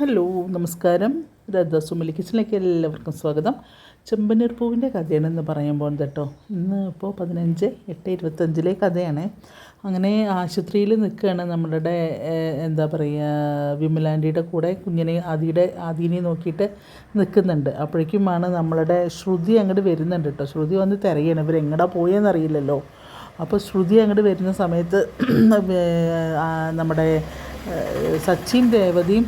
Hello നമസ്കാരം. രഥ സുമലി കിച്ചണിലേക്ക് എല്ലാവർക്കും സ്വാഗതം. ചെമ്പനീർ പൂവിന്റെ കഥയാണ് കഥയാണെന്ന് പറയുമ്പോൾ കേട്ടോ ഇന്ന് ഇപ്പോൾ പതിനഞ്ച് എട്ട് ഇരുപത്തഞ്ചിലെ കഥയാണ്. അങ്ങനെ ആശുപത്രിയിൽ നിൽക്കുകയാണ് നമ്മളുടെ എന്താ പറയുക വിമലാന്റിയുടെ കൂടെ കുഞ്ഞിനെ ആദിയുടെ ആദീനെ നോക്കിയിട്ട് നിൽക്കുന്നുണ്ട്. അപ്പോഴേക്കുമാണ് നമ്മളുടെ ശ്രുതി അങ്ങോട്ട് വരുന്നുണ്ട് കേട്ടോ. ശ്രുതി വന്ന് തിരയാണ് ഇവരെങ്ങടാ പോയെന്നറിയില്ലല്ലോ അപ്പോൾ ശ്രുതി അങ്ങോട്ട് വരുന്ന സമയത്ത് നമ്മുടെ സച്ചിൻ രേവതിയും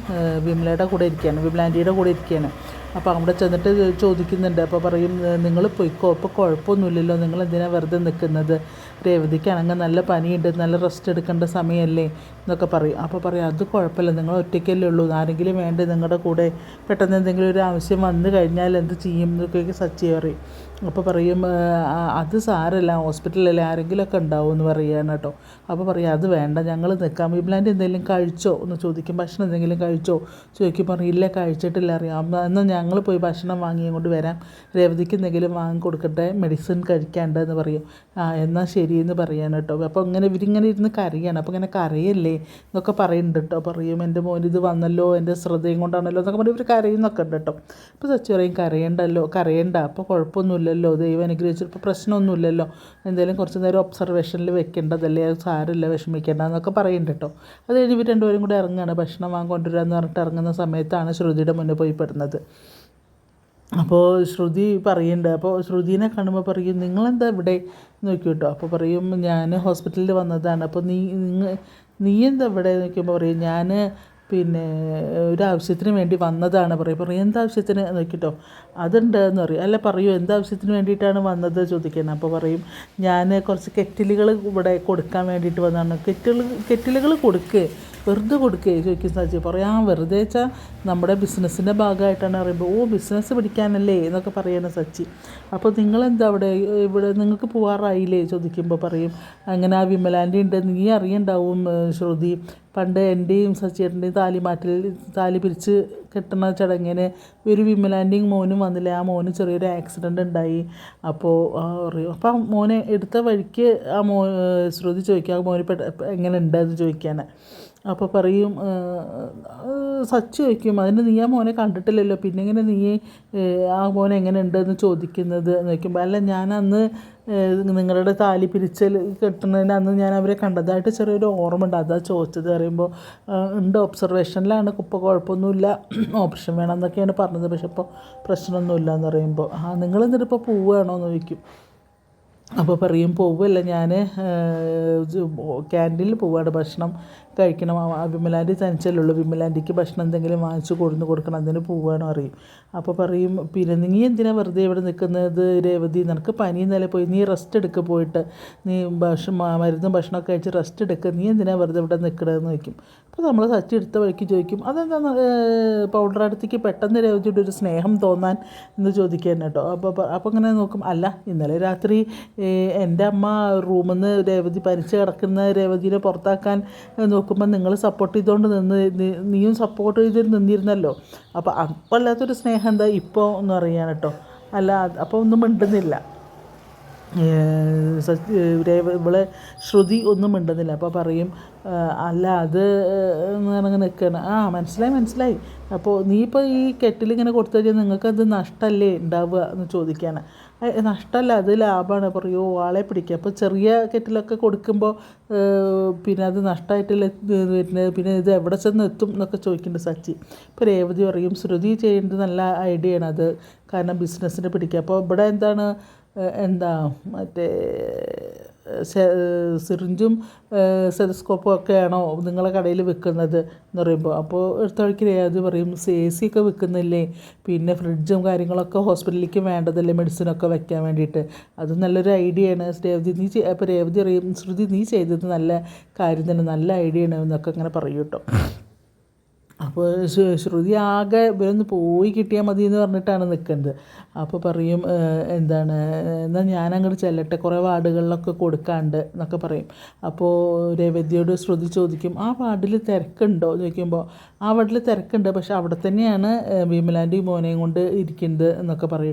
വിമലയുടെ കൂടെ ഇരിക്കുകയാണ് വിമലാന്റിയുടെ കൂടെ ഇരിക്കുകയാണ്. അപ്പോൾ അവിടെ ചെന്നിട്ട് ചോദിക്കുന്നുണ്ട്. അപ്പോൾ പറയും നിങ്ങൾ പൊയ്ക്കോ? ഇപ്പോൾ കുഴപ്പമൊന്നുമില്ലല്ലോ. നിങ്ങൾ എന്തിനാണ് വെറുതെ നിൽക്കുന്നത്? രേവതിക്കാണെങ്കിൽ നല്ല പനിയുണ്ട്. നല്ല റെസ്റ്റ് എടുക്കേണ്ട സമയമല്ലേ? എന്നൊക്കെ പറയും. അപ്പോൾ പറയും അത് കുഴപ്പമില്ല. നിങ്ങൾ ഒറ്റയ്ക്കല്ലേ ഉള്ളൂ. ആരെങ്കിലും വേണ്ടേ നിങ്ങളുടെ കൂടെ പെട്ടെന്ന് എന്തെങ്കിലും ഒരു ആവശ്യം വന്നു കഴിഞ്ഞാൽ എന്ത് ചെയ്യും? എന്നൊക്കെ സച്ചി പറയും. അപ്പോൾ പറയും അത് സാരല്ല. ഹോസ്പിറ്റലല്ലേ ആരെങ്കിലുമൊക്കെ ഉണ്ടാവും എന്ന് പറയുകയാണ് കേട്ടോ അപ്പോൾ പറയും അത് വേണ്ട. ഞങ്ങൾ നിൽക്കാം. വിപ്ലാന്റെ എന്തെങ്കിലും കഴിച്ചോ? എന്ന് ചോദിക്കും. ഭക്ഷണം എന്തെങ്കിലും കഴിച്ചോ? ചോദിക്കും. പറയും ഇല്ല കഴിച്ചിട്ടില്ല. അറിയാം. എന്നാൽ ഞങ്ങൾ പോയി ഭക്ഷണം വാങ്ങി അങ്ങോട്ട് വരാം. രേവതിക്ക് എന്തെങ്കിലും വാങ്ങി കൊടുക്കട്ടെ. മെഡിസിൻ കഴിക്കാണ്ട് എന്ന് പറയും. ആ എന്നാൽ ശരിയെന്ന് പറയാൻ കേട്ടോ അപ്പോൾ ഇങ്ങനെ ഇവരിങ്ങനെ ഇരുന്ന് കരയാണ്. അപ്പോൾ ഇങ്ങനെ കരയല്ലേ? എന്നൊക്കെ പറയുന്നുണ്ട് കേട്ടോ. പറയും എന്റെ മോൻ ഇത് വന്നല്ലോ എന്റെ ശ്രദ്ധയും കൊണ്ടാണല്ലോ എന്നൊക്കെ പറഞ്ഞ് ഇവർ കരയുന്നൊക്കെ ഉണ്ട് കേട്ടോ. അപ്പോൾ സച്ചു പറയും കരയണ്ടല്ലോ കരയണ്ട അപ്പോൾ കുഴപ്പമൊന്നുമില്ലല്ലോ ദൈവം അനുഗ്രഹിച്ചിപ്പോൾ പ്രശ്നമൊന്നുമില്ലല്ലോ എന്തായാലും കുറച്ച് നേരം ഒബ്സർവേഷനിൽ വെക്കേണ്ടതല്ലേ സാരമില്ല വിഷമിക്കേണ്ട എന്നൊക്കെ പറയുന്നുണ്ട് കേട്ടോ. അത് കഴിഞ്ഞ് ഇവർ രണ്ടുപേരും കൂടി ഇറങ്ങുകയാണ്. ഭക്ഷണം വാങ്ങി കൊണ്ടുവരാമെന്ന് പറഞ്ഞിട്ട് ഇറങ്ങുന്ന സമയത്താണ് ശ്രുതിയുടെ മുന്നിൽ പോയി പെടുന്നത്. അപ്പോൾ ശ്രുതി പറയുന്നുണ്ട് അപ്പോൾ ശ്രുതിനെ കാണുമ്പോൾ പറയും നിങ്ങളെന്താ ഇവിടെ? നോക്കി കേട്ടോ. അപ്പോൾ പറയും ഞാൻ ഹോസ്പിറ്റലിൽ വന്നതാണ്. അപ്പോൾ നീ നിങ്ങ നീ എന്താ ഇവിടെ നിൽക്കുമ്പോൾ പറയും? ഞാൻ പിന്നെ ഒരു ആവശ്യത്തിന് വേണ്ടി വന്നതാണ് പറയും. പറയും എന്താവശ്യത്തിന് നോക്കിട്ടോ. അതുണ്ട് എന്ന് പറയും. അല്ല പറയൂ എന്താവശ്യത്തിന് വേണ്ടിയിട്ടാണ് വന്നത്? ചോദിക്കുന്നത് അപ്പോൾ പറയും ഞാൻ കുറച്ച് കെറ്റിലുകൾ ഇവിടെ കൊടുക്കാൻ വേണ്ടിയിട്ട് വന്നതാണ്. കെറ്റിൽ കെറ്റിലുകൾ കൊടുക്കുക വെറുതെ കൊടുക്കുക ചോദിക്കും സാധിച്ച് പറയാം വെറുതെ വെച്ചാൽ നമ്മുടെ ബിസിനസ്സിന്റെ ഭാഗമായിട്ടാണ് അറിയുമ്പോൾ ഓ ബിസിനസ് പിടിക്കാനല്ലേ എന്നൊക്കെ പറയുന്ന സച്ചി. അപ്പോൾ നിങ്ങളെന്താ അവിടെ? ഇവിടെ നിങ്ങൾക്ക് പോവാറായില്ലേ? ചോദിക്കുമ്പോൾ പറയും. അങ്ങനെ ആ വിമലാന്റെ ഉണ്ട്. നീ അറിയണ്ടാവും ശ്രുതി. പണ്ട് എന്റെയും സച്ചിയേട്ടന്റെയും താലി മാറ്റൽ താലി പിരിച്ച് കെട്ടുന്ന ചടങ്ങിന് ഒരു വിമലാന്റെയും മോനും വന്നില്ല? ആ മോന് ചെറിയൊരു ആക്സിഡന്റ് ഉണ്ടായി. അപ്പോൾ പറയും. അപ്പോൾ ആ മോനെ എടുത്ത വഴിക്ക് ആ മോ ശ്രുതി ചോദിക്കുക ആ മോന് എങ്ങനെ ഉണ്ടെന്ന് ചോദിക്കാൻ അപ്പോൾ പറയും സച്ച് ചോദിക്കും അതിന് നീ ആ മോനെ കണ്ടിട്ടില്ലല്ലോ പിന്നെ ഇങ്ങനെ നീ ആ മോൻ എങ്ങനെ ഉണ്ടെന്ന് ചോദിക്കുന്നത്? എന്ന് ചോദിക്കുമ്പോൾ അല്ല ഞാൻ അന്ന് നിങ്ങളുടെ താലി പിരിച്ചൽ കെട്ടുന്നതിന് അന്ന് ഞാൻ അവരെ കണ്ടതായിട്ട് ചെറിയൊരു ഓർമ്മ ഉണ്ട് അതാ ചോദിച്ചത്. പറയുമ്പോൾ ഉണ്ട് ഒബ്സർവേഷനിലാണ് ഇപ്പോൾ കുഴപ്പമൊന്നുമില്ല. ഓപ്ഷൻ വേണം എന്നൊക്കെയാണ് പറഞ്ഞത്. പക്ഷെ ഇപ്പോൾ പ്രശ്നമൊന്നുമില്ല എന്ന് പറയുമ്പോൾ ആ നിങ്ങൾ എന്നിട്ട് ഇപ്പോൾ പോവുകയാണോ? എന്ന് ചോദിക്കും. അപ്പോൾ പറയും പോവുമല്ല ഞാൻ ക്യാന്റീനിൽ പോവാണ് ഭക്ഷണം. കഴിക്കണം. വിമലാന്റി വിമലാന്റിക്ക് ഭക്ഷണം എന്തെങ്കിലും വാങ്ങിച്ചു കൊടുന്ന് കൊടുക്കണം. അതിന് പോവാണോ അറിയും അപ്പോൾ പറയും പിന്നെ നീ എന്തിനാ വെറുതെ ഇവിടെ നിൽക്കുന്നത് രേവതി? നിനക്ക് പനി ഇന്നലെ പോയി. നീ റെസ്റ്റ് എടുക്കുക പോയിട്ട്. നീ ഭക്ഷണം മരുന്നും ഭക്ഷണമൊക്കെ കഴിച്ച് റെസ്റ്റ് എടുക്കുക നീ എന്തിനാ വെറുതെ ഇവിടെ നിൽക്കണതെന്ന് ചോദിക്കും. അപ്പോൾ നമ്മൾ സച്ചി എടുത്ത വഴിക്ക് ചോദിക്കും അതെന്താ പൗഡർ അടുത്തേക്ക് പെട്ടെന്ന് രേവതിയുടെ ഒരു സ്നേഹം തോന്നാൻ? എന്ന് ചോദിക്കാൻ കേട്ടോ. അപ്പോൾ അപ്പോൾ ഇങ്ങനെ നോക്കും. അല്ല ഇന്നലെ രാത്രി എന്റെ അമ്മ റൂമിൽ നിന്ന് രേവതി പനിച്ച് കിടക്കുന്ന രേവതിനെ പുറത്താക്കാൻ നോക്കുമ്പോൾ നിങ്ങൾ സപ്പോർട്ട് ചെയ്തുകൊണ്ട് നിന്ന് നീയും സപ്പോർട്ട് ചെയ്ത് നിന്നിരുന്നല്ലോ. അപ്പോൾ അപ്പോൾ അല്ലാത്തൊരു സ്നേഹം എന്താ ഇപ്പോൾ എന്ന് അറിയാൻ കേട്ടോ. അല്ല അപ്പോൾ ഒന്നും മിണ്ടുന്നില്ല. ഇവളെ ശ്രുതി ഒന്നും മിണ്ടുന്നില്ല. അപ്പോൾ പറയും അല്ല അത് പറഞ്ഞ് നിൽക്കണം ആ മനസ്സിലായി മനസ്സിലായി. അപ്പോൾ നീ ഇപ്പോൾ ഈ കെറ്റിലിങ്ങനെ കൊടുത്തു കഴിഞ്ഞാൽ നിങ്ങൾക്കത് നഷ്ടമല്ലേ ഉണ്ടാവുക എന്ന് ചോദിക്കാനാണ് "ഏയ് നഷ്ടമല്ല അത് ലാഭമാണ് പറയൂ ആളെ പിടിക്കുക അപ്പോൾ ചെറിയ കെറ്റിലൊക്കെ കൊടുക്കുമ്പോൾ പിന്നെ അത് നഷ്ടമായിട്ടല്ലേ വരുന്നത്? പിന്നെ ഇത് എവിടെ ചെന്ന് എത്തും എന്നൊക്കെ ചോദിക്കുന്നുണ്ട് സച്ചി. ഇപ്പോൾ രേവതി പറയും ശ്രുതി ചെയ്യേണ്ടത് നല്ല ഐഡിയ ആണ് അത്. കാരണം ബിസിനസ്സിന് പിടിക്കുക അപ്പോൾ ഇവിടെ എന്താണ് എന്താ മറ്റേ സിറിഞ്ചും സെതസ്കോപ്പും ഒക്കെയാണോ നിങ്ങളെ കടയിൽ വിൽക്കുന്നത് എന്ന് പറയുമ്പോൾ. അപ്പോൾ എടുത്ത വഴിക്ക് പറയും എ സി ഒക്കെ വിൽക്കുന്നില്ലേ? പിന്നെ ഫ്രിഡ്ജും കാര്യങ്ങളൊക്കെ ഹോസ്പിറ്റലിലേക്ക് വേണ്ടതല്ലേ മെഡിസിനൊക്കെ വെക്കാൻ വേണ്ടിയിട്ട്. അത് നല്ലൊരു ഐഡിയ ആണ് രേവതി നീ അപ്പോൾ രേവതി അറിയും ശ്രുതി നീ ചെയ്തത് നല്ല കാര്യം തന്നെ നല്ല ഐഡിയ ആണ് എന്നൊക്കെ അങ്ങനെ പറയും കേട്ടോ. അപ്പോൾ ശ്രുതി ആകെ ഇവരൊന്ന് പോയി കിട്ടിയാൽ മതി എന്ന് പറഞ്ഞിട്ടാണ് നിൽക്കുന്നത് അപ്പോൾ പറയും എന്താണ് എന്നാൽ ഞാൻ അങ്ങോട്ട് ചെല്ലട്ടെ കുറേ വാർഡുകളിലൊക്കെ കൊടുക്കാണ്ട് എന്നൊക്കെ പറയും. അപ്പോൾ രേവതിയോട് ശ്രുതി ചോദിക്കും ആ വാർഡിൽ തിരക്കുണ്ടോ? ചോദിക്കുമ്പോൾ ആ വാർഡിൽ തിരക്കുണ്ട് പക്ഷെ അവിടെ തന്നെയാണ് ഏഹ്, വിമലാന്റെയും മോനെയും കൊണ്ട് ഇരിക്കുന്നത് എന്നൊക്കെ പറയും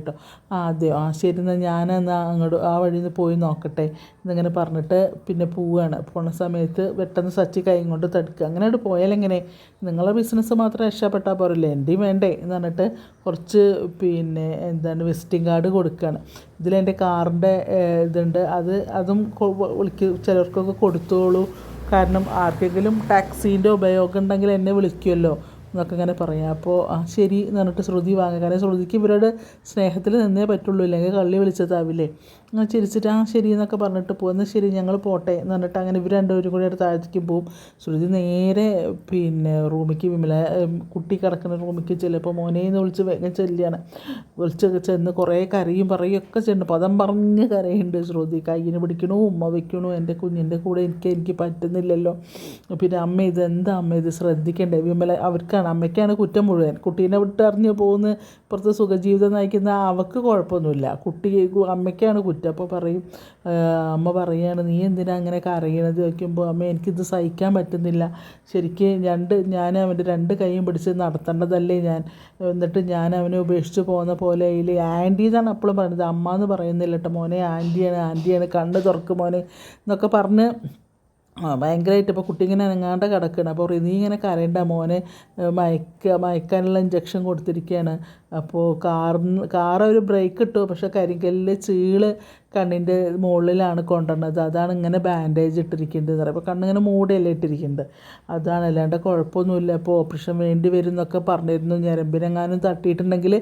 ആ അതെയോ? ആ ശരി എന്നാൽ ഞാൻ അങ്ങോട്ട് ആ വഴിയിൽ നിന്ന് പോയി നോക്കട്ടെ എന്നിങ്ങനെ പറഞ്ഞിട്ട് പിന്നെ പോവുകയാണ് പോണ സമയത്ത് പെട്ടെന്ന് സച്ചി കൈ കൊണ്ട് തടുക്കുക അങ്ങനെ പോയാലെങ്ങനെ? നിങ്ങളെ ബിസിനസ് മാത്രം രക്ഷപ്പെട്ടാൽ പോരല്ലേ? എന്റെയും വേണ്ടേ? എന്ന് പറഞ്ഞിട്ട് കുറച്ച് പിന്നെ എന്താണ് വിസിറ്റിംഗ് കാർഡ് കൊടുക്കുകയാണ് ഇതിലെന്റെ കാറിന്റെ ഇതുണ്ട്. അത് അതും വിളിക്ക് ചിലർക്കൊക്കെ കൊടുത്തോളൂ. കാരണം ആർക്കെങ്കിലും ടാക്സീന്റെ ഉപയോഗം ഉണ്ടെങ്കിൽ എന്നെ വിളിക്കുമല്ലോ എന്നൊക്കെ ഇങ്ങനെ പറയാം. അപ്പോൾ ആ ശരി എന്ന് പറഞ്ഞിട്ട് ശ്രുതി വാങ്ങുക. കാരണം ശ്രുതിക്ക് ഇവരുടെ സ്നേഹത്തിൽ നിന്നേ പറ്റുള്ളൂ. ഇല്ലെങ്കിൽ കള്ളി വിളിച്ചതാവില്ലേ? അങ്ങനെ ചിരിച്ചിട്ട് ആ ശരി എന്നൊക്കെ പറഞ്ഞിട്ട് പോകുന്ന ശരി ഞങ്ങൾ പോട്ടെ എന്ന് പറഞ്ഞിട്ട് അങ്ങനെ ഇവർ രണ്ടുപേരും കൂടി അടുത്ത് താഴത്തേക്ക് പോവും. ശ്രുതി നേരെ പിന്നെ റൂമിക്ക് വിമല കുട്ടി കിടക്കുന്ന റൂമിലേക്ക് ചെല്ലുമ്പോൾ മോനേന്ന് വിളിച്ച് വേഗം ചെല്ലുകയാണ്. വിളിച്ച് ചെന്ന് കുറേ കരയും പറയും ഒക്കെ ചെന്ന് പദം പറഞ്ഞ് കരയുണ്ട് ശ്രുതി. കയ്യിന് പിടിക്കണു ഉമ്മ വെക്കണോ എന്റെ കുഞ്ഞിന്റെ കൂടെ എനിക്ക് എനിക്ക് പറ്റുന്നില്ലല്ലോ. പിന്നെ അമ്മ ഇത് എന്താ അമ്മ ഇത് ശ്രദ്ധിക്കണ്ടേ? വിമല അവർക്കാണ് അമ്മയ്ക്കാണ് കുറ്റം മുഴുവൻ. കുട്ടീനെ വിട്ട് അറിഞ്ഞ് പോകുന്ന ഇപ്പുറത്ത് സുഖജീവിതം നയിക്കുന്ന അവൾക്ക് കുഴപ്പമൊന്നുമില്ല. കുട്ടി അമ്മയ്ക്കാണ് കുറ്റം. അപ്പോൾ പറയും അമ്മ പറയുകയാണ് നീ എന്തിനാ അങ്ങനെ കരയണത്? ചോദിക്കുമ്പോൾ അമ്മ എനിക്കിത് സഹിക്കാൻ പറ്റുന്നില്ല. ശരിക്കും രണ്ട് ഞാൻ അവന്റെ രണ്ട് കൈയും പിടിച്ച് നടത്തേണ്ടതല്ലേ ഞാൻ. എന്നിട്ട് ഞാൻ അവനെ ഉപേക്ഷിച്ച് പോകുന്ന പോലെ ഇതിൽ ആന്റി എന്നാണ് അപ്പോഴും പറയുന്നത് അമ്മ എന്ന് പറയുന്നില്ല കേട്ടോ മോനെ. ആന്റിയാണ് ആന്റിയാണ്. കണ്ണ് തുറക്കും മോനെ എന്നൊക്കെ പറഞ്ഞ് ആ ഭയങ്കരമായിട്ട് ഇപ്പോൾ കുട്ടി ഇങ്ങനെ അനങ്ങാണ്ട് കിടക്കുകയാണ് അപ്പോൾ നീ ഇങ്ങനെ കരയണ്ട മോനെ. മയക്ക മയക്കാനുള്ള ഇഞ്ചക്ഷൻ കൊടുത്തിരിക്കുകയാണ് അപ്പോൾ കാറിന് കാർ ഒരു ബ്രേക്ക് ഇട്ടു. പക്ഷേ കരിങ്കല്ലിൽ ചീൾ കണ്ണിന്റെ മുകളിലാണ് കൊണ്ടുവന്നത്. അതാണ് ഇങ്ങനെ ബാൻഡേജ് ഇട്ടിരിക്കുന്നത് എന്ന് പറയുമ്പോൾ കണ്ണിങ്ങനെ മൂടിയല്ലേ ഇട്ടിരിക്കുന്നത് അതാണ് അല്ലാണ്ട് കുഴപ്പമൊന്നുമില്ല. അപ്പോൾ ഓപ്പറേഷൻ വേണ്ടി വരും എന്നൊക്കെ പറഞ്ഞിരുന്നു. ഞരമ്പിനെങ്ങാനും തട്ടിയിട്ടുണ്ടെങ്കിൽ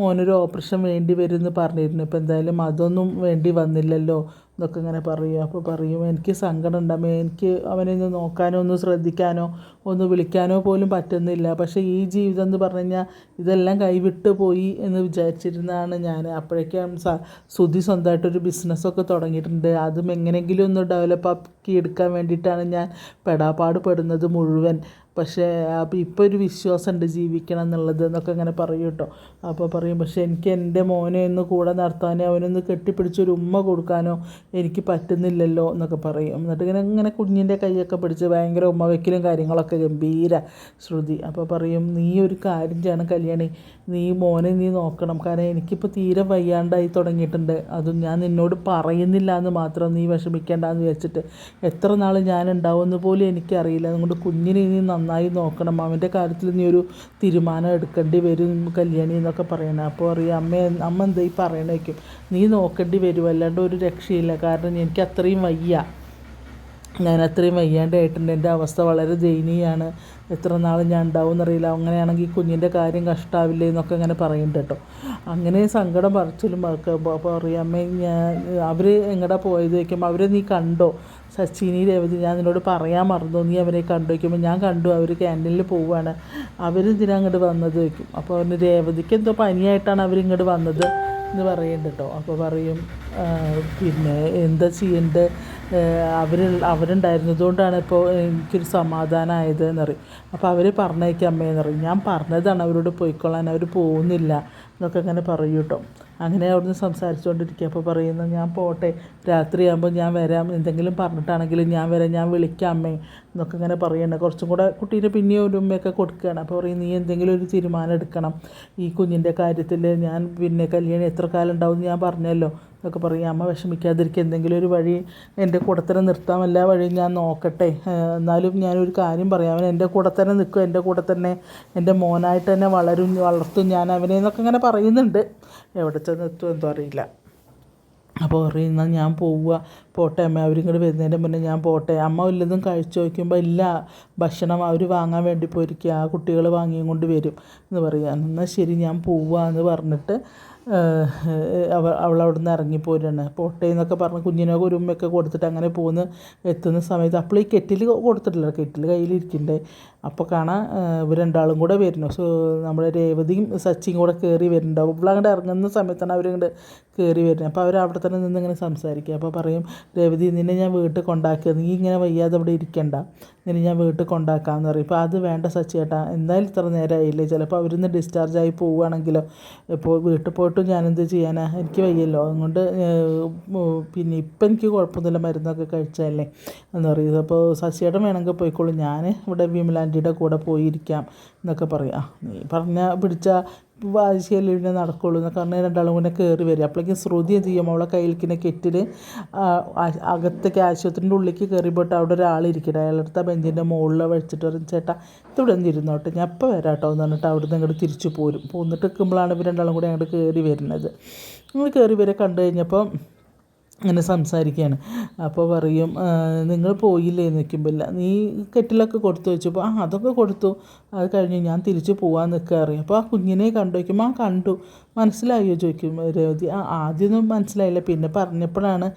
മോനൊരു ഓപ്പറേഷൻ വേണ്ടി വരും എന്ന് പറഞ്ഞിരുന്നു. ഇപ്പോൾ എന്തായാലും അതൊന്നും വേണ്ടി വന്നില്ലല്ലോ. എന്നൊക്കെ ഇങ്ങനെ പറയും. അപ്പോൾ പറയും എനിക്ക് സങ്കടം ഉണ്ടാകും എനിക്ക് അവനെ ഒന്ന് നോക്കാനോ ഒന്ന് ശ്രദ്ധിക്കാനോ ഒന്ന് വിളിക്കാനോ പോലും പറ്റുന്നില്ല. പക്ഷേ ഈ ജീവിതം എന്ന് പറഞ്ഞു കഴിഞ്ഞാൽ ഇതെല്ലാം കൈവിട്ട് പോയി എന്ന് വിചാരിച്ചിരുന്നതാണ് ഞാൻ. അപ്പോഴേക്കും സ സുധി സ്വന്തമായിട്ടൊരു ബിസിനസ്സൊക്കെ തുടങ്ങിയിട്ടുണ്ട്. അതും എങ്ങനെയെങ്കിലും ഒന്ന് ഡെവലപ്പ് ആക്കി എടുക്കാൻ വേണ്ടിയിട്ടാണ് ഞാൻ പെടാപ്പാട് പെടുന്നത് മുഴുവൻ. പക്ഷേ അപ്പോൾ ഇപ്പോൾ ഒരു വിശ്വാസമുണ്ട് ജീവിക്കണം എന്നുള്ളത് എന്നൊക്കെ ഇങ്ങനെ പറയും കേട്ടോ. അപ്പോൾ പറയും പക്ഷേ എനിക്ക് എന്റെ മോനെ ഒന്ന് കൂടെ നടത്താനോ അവനൊന്ന് കെട്ടിപ്പിടിച്ചൊരു ഉമ്മ കൊടുക്കാനോ എനിക്ക് പറ്റുന്നില്ലല്ലോ എന്നൊക്കെ പറയും. എന്നിട്ട് ഇങ്ങനെ ഇങ്ങനെ കുഞ്ഞിന്റെ കൈയൊക്കെ പിടിച്ച് ഭയങ്കര ഉമ്മ വയ്ക്കലും കാര്യങ്ങളൊക്കെ ഗംഭീര ശ്രുതി. അപ്പോൾ പറയും നീ ഒരു കാര്യം ചെയ്യണം കല്യാണി നീ മോനെ നീ നോക്കണം. കാരണം എനിക്കിപ്പോൾ തീരെ വയ്യാണ്ടായി തുടങ്ങിയിട്ടുണ്ട്. അതും ഞാൻ നിന്നോട് പറയുന്നില്ല എന്ന് മാത്രം നീ വിഷമിക്കേണ്ടെന്ന് വെച്ചിട്ട് എത്ര നാൾ ഞാൻ ഉണ്ടാവുമെന്ന് പോലും എനിക്കറിയില്ല. അതുകൊണ്ട് കുഞ്ഞിനെ നീ നന്നായി നോക്കണം. അവന്റെ കാര്യത്തിൽ നീ ഒരു തീരുമാനം എടുക്കേണ്ടി വരും കല്യാണി എന്നൊക്കെ പറയണം. അപ്പോൾ അറിയാം അമ്മ അമ്മ എന്താ ഈ പറയണേക്കും. നീ നോക്കേണ്ടി വരും അല്ലാണ്ട് ഒരു രക്ഷയില്ല. കാരണം എനിക്ക് അത്രയും വയ്യ. ഞാൻ അത്രയും വയ്യാണ്ടായിട്ടുണ്ട് എന്റെ അവസ്ഥ വളരെ ദയനീയമാണ്. എത്ര നാൾ ഞാൻ ഉണ്ടാവും എന്നറിയില്ല അങ്ങനെയാണെങ്കിൽ കുഞ്ഞിന്റെ കാര്യം കഷ്ടാവില്ലേ എന്നൊക്കെ ഇങ്ങനെ പറയുന്നുണ്ട് കേട്ടോ. അങ്ങനെ സങ്കടം പറച്ചിലും അപ്പോൾ പറയാം ഞാൻ അവർ എങ്ങടാ പോയത്? ചോദിക്കുമ്പോൾ അവരെ നീ കണ്ടോ? സച്ചിനി രേവതി ഞാൻ നിന്നോട് പറയാൻ മറന്നു. നീ അവരെ കണ്ടു? വയ്ക്കുമ്പോൾ ഞാൻ കണ്ടു. അവർ ക്യാന്റീനിൽ പോവുകയാണ് അവരെന്തിനാ അങ്ങോട്ട് വന്നത്? വയ്ക്കും അപ്പോൾ അവന് രേവതിക്ക് എന്തോ പനിയായിട്ടാണ് അവരിങ്ങോട്ട് വന്നത് എന്ന് പറയുന്നുണ്ട് കേട്ടോ. അപ്പോൾ പറയും പിന്നെ എന്താ ചെയ്യേണ്ടത് അവർ അവരുണ്ടായിരുന്നതുകൊണ്ടാണ് ഇപ്പോൾ എനിക്കൊരു സമാധാനമായത് എന്ന് പറയും. അപ്പോൾ അവർ പറഞ്ഞേക്കാം അമ്മയെന്ന് പറയും. ഞാൻ പറഞ്ഞതാണ് അവരോട് പോയിക്കൊള്ളാൻ അവർ പോകുന്നില്ല എന്നൊക്കെ അങ്ങനെ പറയും കേട്ടോ. അങ്ങനെ അവിടുന്ന് സംസാരിച്ചുകൊണ്ടിരിക്കുക അപ്പോൾ പറയുന്നു ഞാൻ പോട്ടെ രാത്രിയാകുമ്പോൾ ഞാൻ വരാം. എന്തെങ്കിലും പറഞ്ഞിട്ടാണെങ്കിലും ഞാൻ വരാം. ഞാൻ വിളിക്കാം അമ്മേ എന്നൊക്കെ ഇങ്ങനെ പറയണം. കുറച്ചും കൂടെ കുട്ടീനെ പിന്നെയും ഒരു ഉമ്മയൊക്കെ കൊടുക്കുകയാണ്. അപ്പോൾ പറയും നീ എന്തെങ്കിലും ഒരു തീരുമാനം എടുക്കണം. ഈ കുഞ്ഞിന്റെ കാര്യത്തിൽ ഞാൻ പിന്നെ കല്യാണം എത്ര കാലം ഉണ്ടാവും ഞാൻ പറഞ്ഞല്ലോ. എന്നൊക്കെ പറയും. അമ്മ വിഷമിക്കാതിരിക്കുക എന്തെങ്കിലും ഒരു വഴി എന്റെ കൂടെ തന്നെ നിർത്താൻ എല്ലാ വഴിയും ഞാൻ നോക്കട്ടെ. എന്നാലും ഞാനൊരു കാര്യം പറയാം. അവൻ എന്റെ കൂടെ തന്നെ നിൽക്കും. എന്റെ കൂടെ തന്നെ എന്റെ മോനായിട്ട് തന്നെ വളരും വളർത്തും. ഞാൻ അവനെ എന്നൊക്കെ ഇങ്ങനെ പറയുന്നുണ്ട്. എവിടെ ചെന്ന് എത്തും എന്തോ അറിയില്ല. അപ്പോൾ പറയുന്ന ഞാൻ പോവുക. പോട്ടെ അമ്മ. അവരിങ്ങോട്ട് വരുന്നതിന്റെ മുന്നേ ഞാൻ പോട്ടെ. അമ്മ വല്ലതും കഴിച്ചു നോക്കുമ്പോൾ ഇല്ല. ഭക്ഷണം അവർ വാങ്ങാൻ വേണ്ടി പോയിരിക്കുക. ആ കുട്ടികൾ വാങ്ങിയും കൊണ്ട് വരും. എന്ന് പറയുക എന്നാൽ ശരി ഞാൻ പോവുക എന്ന് പറഞ്ഞിട്ട് അവ അവൾ അവിടെ നിന്ന് ഇറങ്ങിപ്പോരാണ്. പോട്ടെ എന്നൊക്കെ പറഞ്ഞ് കുഞ്ഞിനൊക്കെ ഒരുമ്മയൊക്കെ കൊടുത്തിട്ട് അങ്ങനെ പോകുന്ന എത്തുന്ന സമയത്ത് അപ്പോൾ ഈ കെറ്റിൽ കൊടുത്തിട്ടില്ല. കെറ്റിൽ കയ്യിലിരിക്കണ്ടേ. അപ്പോൾ കാണാൻ ഇവർ രണ്ടാളും കൂടെ വരുന്നു. സോ നമ്മുടെ രേവതിയും സച്ചിയും കൂടെ കയറി വരുന്നുണ്ടാവും. ഇപ്പോൾ അങ്ങോട്ട് ഇറങ്ങുന്ന സമയത്താണ് അവരങ്ങോട്ട് കയറി വരുന്നത്. അപ്പോൾ അവർ അവിടെ തന്നെ നിന്ന് ഇങ്ങനെ സംസാരിക്കുക അപ്പോൾ പറയും രേവതി നിന്നെ ഞാൻ വീട്ടിൽ കൊണ്ടാക്കിയത്. നീ ഇങ്ങനെ വയ്യാതെ അവിടെ ഇരിക്കണ്ട. നിന്നെ ഞാൻ വീട്ടിൽ കൊണ്ടാക്കാമെന്ന് പറയും. ഇപ്പോൾ അത് വേണ്ട സച്ചി ചേട്ടാ എന്തായാലും ഇത്ര നേരമായില്ലേ ചിലപ്പോൾ അവരിന്ന് ഡിസ്ചാർജ് ആയി പോവുകയാണെങ്കിലോ? ഇപ്പോൾ വീട്ടിൽ പോയിട്ടും ഞാനെന്ത് ചെയ്യാനാ? എനിക്ക് വയ്യല്ലോ. അതുകൊണ്ട് പിന്നെ ഇപ്പം എനിക്ക് കുഴപ്പമൊന്നുമില്ല. മരുന്നൊക്കെ കഴിച്ചതല്ലേ? എന്ന് പറയുന്നത്. അപ്പോൾ സച്ചിയേട്ടൻ വേണമെങ്കിൽ പോയിക്കോളൂ. ഞാൻ ഇവിടെ വിമലാന്റിയുടെ കൂടെ പോയിരിക്കാം എന്നൊക്കെ പറയാം. നീ പറഞ്ഞ പിടിച്ച വാശിയല്ലേ പിന്നെ നടക്കുള്ളൂ എന്നൊക്കെ പറഞ്ഞ് രണ്ടാളും കൂടെ കയറി വരും. അപ്പോഴേക്കും ശ്രുതി എന്ത് ചെയ്യും? അവളെ കയ്യിലിരിക്കുന്ന കെറ്റിൽ അകത്തേക്ക് ആശുപത്രിന്റെ ഉള്ളിലേക്ക് കയറിപ്പോട്ട് അവിടെ ഒരാളിരിക്കട്ടെ ആ ബെഞ്ചിന്റെ മുകളിൽ വെച്ചിട്ട് പറയും ചേട്ടാ ഇവിടെ ഒന്ന് ഇരുന്നോട്ടെ. ഞാൻ ഇപ്പോൾ വരാം കേട്ടോ എന്ന് പറഞ്ഞിട്ട് അവിടെ നിന്ന് ഇങ്ങോട്ട് തിരിച്ചു പോരും. പോന്നിട്ട് നിൽക്കുമ്പോഴാണ് ഇവർ രണ്ടാളും കൂടി അങ്ങോട്ട് കയറി വരുന്നത്. നിങ്ങൾ കയറി വരെ കണ്ടു കഴിഞ്ഞപ്പം ഇങ്ങനെ സംസാരിക്കുകയാണ് അപ്പോൾ പറയും നിങ്ങൾ പോയില്ലേ? നിൽക്കുമ്പോൾ ഇല്ല. നീ കെറ്റിലൊക്കെ കൊടുത്തു വെച്ചപ്പോൾ ആ അതൊക്കെ കൊടുത്തു. അത് കഴിഞ്ഞ് ഞാൻ തിരിച്ച് പോകാൻ നിൽക്കാറ് അപ്പോൾ ആ കുഞ്ഞിനെ കണ്ടു വയ്ക്കുമ്പോൾ ആ കണ്ടു. മനസ്സിലായോ? ചോദിക്കും രേവതി. ആ ആദ്യമൊന്നും മനസ്സിലായില്ല. പിന്നെ പറഞ്ഞപ്പോഴാണ്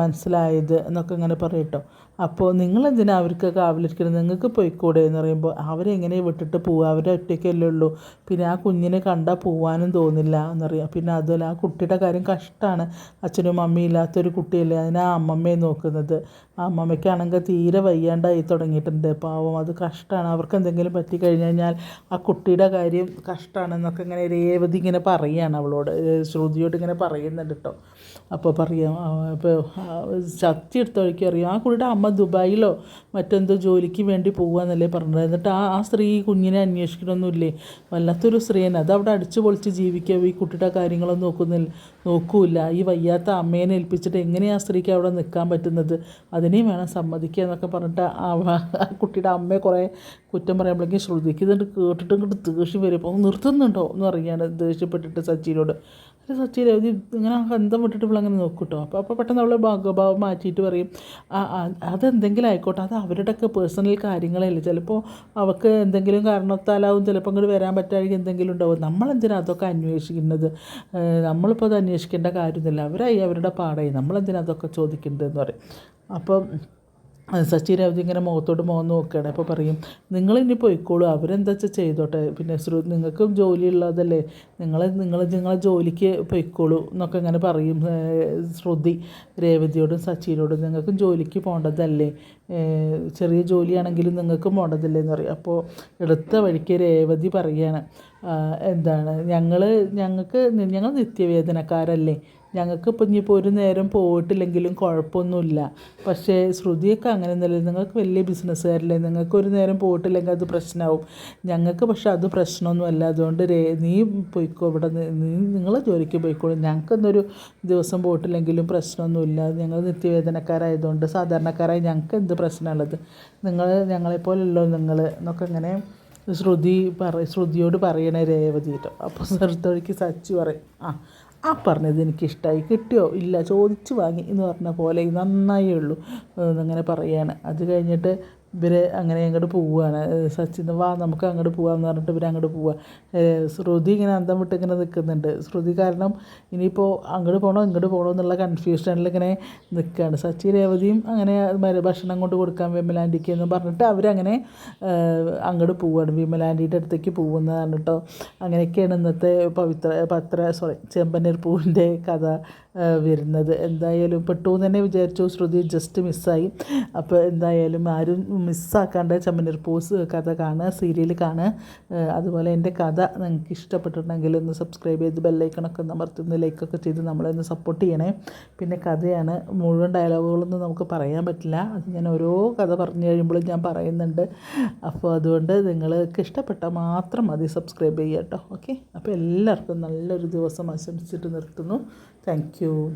മനസ്സിലായത് എന്നൊക്കെ ഇങ്ങനെ പറയട്ടോ അപ്പോൾ നിങ്ങളെന്തിനാണ് അവർക്ക് കാവലിരിക്കുന്നത് നിങ്ങൾക്ക് പോയിക്കൂടെ എന്ന് പറയുമ്പോൾ അവരെങ്ങനെ വിട്ടിട്ട് പോവുക? അവരെ ഒറ്റയ്ക്കല്ലേ ഉള്ളൂ. പിന്നെ ആ കുഞ്ഞിനെ കണ്ടാൽ പോവാനും തോന്നില്ല എന്നറിയാം പിന്നെ അതുപോലെ ആ കുട്ടിയുടെ കാര്യം കഷ്ടമാണ്. അച്ഛനും അമ്മയും ഇല്ലാത്തൊരു കുട്ടിയല്ലേ അതിനെ ആ അമ്മമ്മയെ നോക്കുന്നത്. ആ അമ്മമ്മയ്ക്കാണെങ്കിൽ തീരെ വയ്യാണ്ടായി തുടങ്ങിയിട്ടുണ്ട്. പാവം അത് കഷ്ടമാണ്. അവർക്ക് എന്തെങ്കിലും പറ്റി കഴിഞ്ഞു കഴിഞ്ഞാൽ ആ കുട്ടിയുടെ കാര്യം കഷ്ടമാണെന്നൊക്കെ ഇങ്ങനെ രേവതി ഇങ്ങനെ പറയുകയാണ് അവളോട്. ശ്രുതിയോട് ഇങ്ങനെ പറയുന്നുണ്ട് കേട്ടോ. അപ്പോൾ പറയാം ഇപ്പോൾ ശക്തി എടുത്ത അറിയാം. ആ കുട്ടിയുടെ അമ്മ ദുബായിലോ മറ്റെന്തോ ജോലിക്ക് വേണ്ടി പോകുകയെന്നല്ലേ പറഞ്ഞത്. എന്നിട്ട് ആ ആ സ്ത്രീ കുഞ്ഞിനെ അന്വേഷിക്കണമൊന്നുമില്ലേ വല്ലാത്തൊരു സ്ത്രീയാണ്. അത് അവിടെ അടിച്ചു പൊളിച്ച് ജീവിക്കുക ഈ കുട്ടിയുടെ കാര്യങ്ങളൊന്നും നോക്കുന്നില്ല നോക്കൂല ഈ വയ്യാത്ത അമ്മേനെ ഏൽപ്പിച്ചിട്ട് എങ്ങനെയാണ് ആ സ്ത്രീക്ക് അവിടെ നിൽക്കാൻ പറ്റുന്നത്? അതിനെയും വേണം സമ്മതിക്കുക എന്നൊക്കെ പറഞ്ഞിട്ട് ആ കുട്ടിയുടെ അമ്മയെ കുറേ കുറ്റം പറയുമ്പോഴേക്കും ശ്രുതിക്ക് ഇതുകൊണ്ട് കേട്ടിട്ട് ഇങ്ങോട്ട് ദേഷ്യം വരും. അപ്പോൾ നിർത്തുന്നുണ്ടോ? എന്ന് അറിയാണ് ദേഷ്യപ്പെട്ടിട്ട് സച്ചിനോട്. അല്ല സച്ചിയിൽ രവതി ഇങ്ങനെ ഹന്തം വിട്ടിട്ട് ഇവളങ്ങനെ നോക്കും കേട്ടോ അപ്പോൾ അപ്പോൾ പെട്ടെന്ന് അവളെ ഭാഗഭാവം മാറ്റിയിട്ട് പറയും അതെന്തെങ്കിലും ആയിക്കോട്ടെ അത് അവരുടെയൊക്കെ പേഴ്സണൽ കാര്യങ്ങളല്ലേ. ചിലപ്പോൾ അവൾക്ക് എന്തെങ്കിലും കാരണത്താലാവും ചിലപ്പോൾ അങ്ങോട്ട് വരാൻ പറ്റാതെ എന്തെങ്കിലും ഉണ്ടാവും. നമ്മളെന്തിനാ അതൊക്കെ അന്വേഷിക്കുന്നത്? നമ്മളിപ്പോൾ അത് അന്വേഷിക്കേണ്ട കാര്യമൊന്നുമില്ല. അവരായി അവരുടെ പാടായി. നമ്മളെന്തിനാ അതൊക്കെ ചോദിക്കേണ്ടതെന്ന് പറയും. അപ്പം സച്ചി രവതി ഇങ്ങനെ മുഖത്തോട്ട് മുഖം നോക്കുകയാണ്. അപ്പോൾ പറയും നിങ്ങളിനി പോയിക്കോളൂ അവരെന്താ വെച്ചാൽ ചെയ്തോട്ടെ? പിന്നെ ശ്രു നിങ്ങൾക്കും ജോലിയുള്ളതല്ലേ നിങ്ങൾ നിങ്ങൾ നിങ്ങളെ ജോലിക്ക് പോയിക്കോളൂ എന്നൊക്കെ ഇങ്ങനെ പറയും ശ്രുതി രേവതിയോടും സച്ചിനോടും. നിങ്ങൾക്കും ജോലിക്ക് പോകേണ്ടതല്ലേ ചെറിയ ജോലിയാണെങ്കിലും നിങ്ങൾക്കും പോകേണ്ടതല്ലേ എന്ന് പറയും. അപ്പോൾ എടുത്ത വഴിക്ക് രേവതി പറയുകയാണ് എന്താണ് ഞങ്ങൾ ഞങ്ങൾക്ക് ഞങ്ങൾ നിത്യവേദനക്കാരല്ലേ ഞങ്ങൾക്ക് ഇപ്പം ഇനിയിപ്പോൾ ഒരു നേരം പോയിട്ടില്ലെങ്കിലും കുഴപ്പമൊന്നുമില്ല. പക്ഷേ ശ്രുതിയൊക്കെ അങ്ങനെ ഒന്നുമല്ല നിങ്ങൾക്ക് വലിയ ബിസിനസ്സുകാരല്ലേ? നിങ്ങൾക്ക് ഒരു നേരം പോയിട്ടില്ലെങ്കിൽ അത് പ്രശ്നമാവും. ഞങ്ങൾക്ക് പക്ഷേ അത് പ്രശ്നമൊന്നുമല്ല. അതുകൊണ്ട് രേ നീ പോയിക്കോ ഇവിടെ നീ നിങ്ങൾ ജോലിക്ക് പോയിക്കോളൂ. ഞങ്ങൾക്കൊന്നൊരു ദിവസം പോയിട്ടില്ലെങ്കിലും പ്രശ്നമൊന്നുമില്ല. ഞങ്ങൾ നിത്യവേദനക്കാരായതുകൊണ്ട് സാധാരണക്കാരായി ഞങ്ങൾക്ക് എന്ത് പ്രശ്നമുള്ളത്? നിങ്ങൾ ഞങ്ങളെപ്പോലല്ലോ നിങ്ങൾ എന്നൊക്കെ ഇങ്ങനെ ശ്രുതി പറ ശ്രുതിയോട് പറയണേ രേവതി കേട്ടോ. അപ്പോൾ സ്ഥലത്തൊഴിക്ക് സച്ചു പറയും. ആ ആ പറഞ്ഞത് എനിക്കിഷ്ടമായി കിട്ടിയോ? ഇല്ല. ചോദിച്ച് വാങ്ങി എന്ന് പറഞ്ഞ പോലെ നന്നായേ ഉള്ളൂ. എന്നിങ്ങനെ പറയുകയാണ് അത് കഴിഞ്ഞിട്ട് ഇവർ അങ്ങനെ അങ്ങോട്ട് പോവുകയാണ് സച്ചിൻ വാ നമുക്ക് അങ്ങോട്ട് പോവാന്ന് പറഞ്ഞിട്ട് ഇവർ അങ്ങോട്ട് പോവുക ശ്രുതി ഇങ്ങനെ അന്തം വിട്ട് ഇങ്ങനെ നിൽക്കുന്നുണ്ട് ശ്രുതി കാരണം ഇനിയിപ്പോൾ അങ്ങോട്ട് പോകണോ ഇങ്ങോട്ട് പോകണോ എന്നുള്ള കൺഫ്യൂഷനിൽ ഇങ്ങനെ നിൽക്കുകയാണ് സച്ചി രേവതിയും അങ്ങനെ ഭക്ഷണം കൊണ്ട് കൊടുക്കാൻ വിമലാന്റിക്ക് എന്ന് പറഞ്ഞിട്ട് അവരങ്ങനെ അങ്ങോട്ട് പോവുകയാണ് വിമലാന്റിയുടെ അടുത്തേക്ക് പോകുന്നതാണ് കേട്ടോ അങ്ങനെയൊക്കെയാണ് ഇന്നത്തെ പവിത്ര പത്ര സോറി ചെമ്പനീർ പൂവിന്റെ കഥ. വരുന്നത്. എന്തായാലും പെട്ടു തന്നെ വിചാരിച്ചു. ശ്രുതി ജസ്റ്റ് മിസ്സായി അപ്പോൾ എന്തായാലും ആരും മിസ്സാക്കാണ്ട് ചെമ്മനീർ പോസ് കഥ കാണുക സീരിയൽ കാണുക. അതുപോലെ എന്റെ കഥ നിങ്ങൾക്ക് ഇഷ്ടപ്പെട്ടിട്ടുണ്ടെങ്കിൽ ഒന്ന് സബ്സ്ക്രൈബ് ചെയ്ത് ബെല്ലൈക്കണൊക്കെ അമർത്തുന്ന ലൈക്കൊക്കെ ചെയ്ത് നമ്മളൊന്ന് സപ്പോർട്ട് ചെയ്യണേ. പിന്നെ കഥയാണ്. മുഴുവൻ ഡയലോഗുകളൊന്നും നമുക്ക് പറയാൻ പറ്റില്ല. അത് ഞാൻ ഓരോ കഥ പറഞ്ഞു കഴിയുമ്പോഴും ഞാൻ പറയുന്നുണ്ട്. അപ്പോൾ അതുകൊണ്ട് നിങ്ങൾക്ക് ഇഷ്ടപ്പെട്ടാൽ മാത്രം മതി സബ്സ്ക്രൈബ് ചെയ്യുക കേട്ടോ. ഓക്കെ അപ്പോൾ എല്ലാവർക്കും നല്ലൊരു ദിവസം ആശംസിച്ചിട്ട് നിർത്തുന്നു. Thank you.